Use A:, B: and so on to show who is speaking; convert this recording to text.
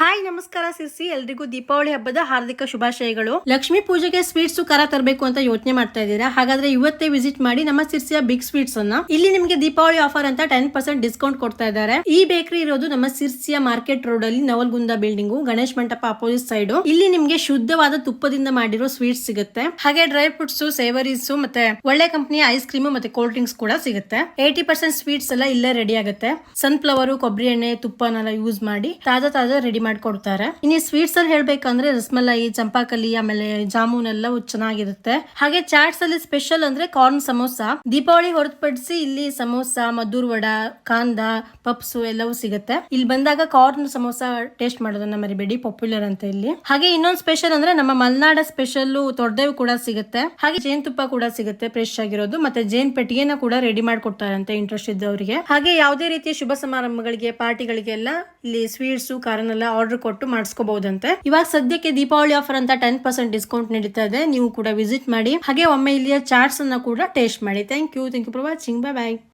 A: Hi, ನಮಸ್ಕಾರ ಸಿರ್ಸಿ. ಎಲ್ರಿಗೂ ದೀಪಾವಳಿ ಹಬ್ಬದ ಹಾರ್ದಿಕ ಶುಭಾಶಯಗಳು. ಲಕ್ಷ್ಮೀ ಪೂಜೆಗೆ ಸ್ವೀಟ್ಸ್ ಕರ ತರಬೇಕು ಅಂತ ಯೋಚನೆ ಮಾಡ್ತಾ ಇದ್ದೀರಾ? ಹಾಗಾದ್ರೆ ಇವತ್ತೇ ವಿಸಿಟ್ ಮಾಡಿ ನಮ್ಮ ಸಿರ್ಸಿಯ ಬಿಗ್ ಸ್ವೀಟ್ಸ್ ಅನ್ನ. ಇಲ್ಲಿ ನಿಮಗೆ ದೀಪಾವಳಿ ಆಫರ್ ಅಂತ ಟೆನ್ ಪರ್ಸೆಂಟ್ ಡಿಸ್ಕೌಂಟ್ ಕೊಡ್ತಾ ಇದ್ದಾರೆ. ಈ ಬೇಕರಿ ಇರೋದು ನಮ್ಮ ಸಿರ್ಸಿಯ ಮಾರ್ಕೆಟ್ ರೋಡ್ ಅಲ್ಲಿ, ನವಲ್ಗುಂದ ಬಿಲ್ಡಿಂಗ್ ಗಣೇಶ್ ಮಂಟಪ ಅಪೋಸಿಟ್ ಸೈಡ್ ಇಲ್ಲಿ ನಿಮಗೆ ಶುದ್ಧವಾದ ತುಪ್ಪದಿಂದ ಮಾಡಿರೋ ಸ್ವೀಟ್ಸ್ ಸಿಗುತ್ತೆ. ಹಾಗೆ ಡ್ರೈ ಫ್ರೂಟ್ಸ್ ಸೇವರೀಸ್ ಮತ್ತೆ ಒಳ್ಳೆ ಕಂಪನಿಯ ಐಸ್ ಕ್ರೀಮ್ ಮತ್ತೆ ಕೋಲ್ಡ್ ಡ್ರಿಂಕ್ಸ್ ಕೂಡ ಸಿಗುತ್ತೆ. ಏಯ್ಟಿ ಪರ್ಸೆಂಟ್ ಸ್ವೀಟ್ಸ್ ಎಲ್ಲ ಇಲ್ಲೇ ರೆಡಿ ಆಗುತ್ತೆ. ಸನ್ಫ್ಲವರ್ ಕೊಬ್ಬರಿ ಎಣ್ಣೆ ತುಪ್ಪನೆಲ್ಲ ಯೂಸ್ ಮಾಡಿ ತಾಜಾ ತಾಜಾ ರೆಡಿ ಮಾಡ್ಕೊಡ್ತಾರೆ. ಇನ್ನು ಸ್ವೀಟ್ಸ್ ಅಲ್ಲಿ ಹೇಳ್ಬೇಕಂದ್ರೆ ರಸಮಲೈ ಚಂಪಾಕಲಿ, ಆಮೇಲೆ ಜಾಮೂನ್ ಎಲ್ಲವೂ ಚೆನ್ನಾಗಿರುತ್ತೆ. ಹಾಗೆ ಚಾಟ್ಸ್ ಅಲ್ಲಿ ಸ್ಪೆಷಲ್ ಅಂದ್ರೆ ಕಾರ್ನ್ ಸಮೋಸ ದೀಪಾವಳಿ ಹೊರತುಪಡಿಸಿ ಇಲ್ಲಿ ಸಮೋಸ ಮಧುರ್ ವಡ, ಕಾಂದ, ಪಪ್ಸ್ ಎಲ್ಲವೂ ಸಿಗುತ್ತೆ. ಇಲ್ಲಿ ಬಂದಾಗ ಕಾರ್ನ್ ಸಮೋಸ ಟೇಸ್ಟ್ ಮಾಡೋದನ್ನ ಮರಿಬೇಡಿ ಪಾಪ್ಯುಲರ್ ಅಂತ ಇಲ್ಲಿ. ಹಾಗೆ ಇನ್ನೊಂದು ಸ್ಪೆಷಲ್ ಅಂದ್ರೆ ನಮ್ಮ ಮಲ್ನಾಡ ಸ್ಪೆಷಲ್ ತೊಡ್ದೇವು ಕೂಡ ಸಿಗುತ್ತೆ. ಹಾಗೆ ಜೇನುತುಪ್ಪ ಕೂಡ ಸಿಗುತ್ತೆ ಫ್ರೆಶ್ ಆಗಿರೋದು. ಮತ್ತೆ ಜೇನ್ ಪೆಟ್ಟಿಗೆನ ಕೂಡ ರೆಡಿ ಮಾಡ್ಕೊಡ್ತಾರಂತೆ ಇಂಟ್ರೆಸ್ಟ್ ಇದ್ದವರಿಗೆ. ಹಾಗೆ ಯಾವುದೇ ರೀತಿಯ ಶುಭ ಸಮಾರಂಭಗಳಿಗೆ ಪಾರ್ಟಿಗಳಿಗೆಲ್ಲ ಇಲ್ಲಿ ಸ್ವೀಟ್ಸ್ ಕಾರನ್ನೆಲ್ಲ ಆರ್ಡರ್ ಕೊಟ್ಟು ಮಾಡಿಸ್ಕೋಬಹುದಂತೆ. ಇವಾಗ ಸದ್ಯಕ್ಕೆ ದೀಪಾವಳಿ ಆಫರ್ ಅಂತ ಟೆನ್ ಪರ್ಸೆಂಟ್ ಡಿಸ್ಕೌಂಟ್ ನಡೀತಾ ಇದೆ. ನೀವು ಕೂಡ ವಿಸಿಟ್ ಮಾಡಿ. ಹಾಗೆ ಒಮ್ಮೆ ಇಲ್ಲಿಯ ಚಾಟ್ಸ್ ಅನ್ನ ಕೂಡ ಟೇಸ್ಟ್ ಮಾಡಿ. Thank you thank you for watching bye bye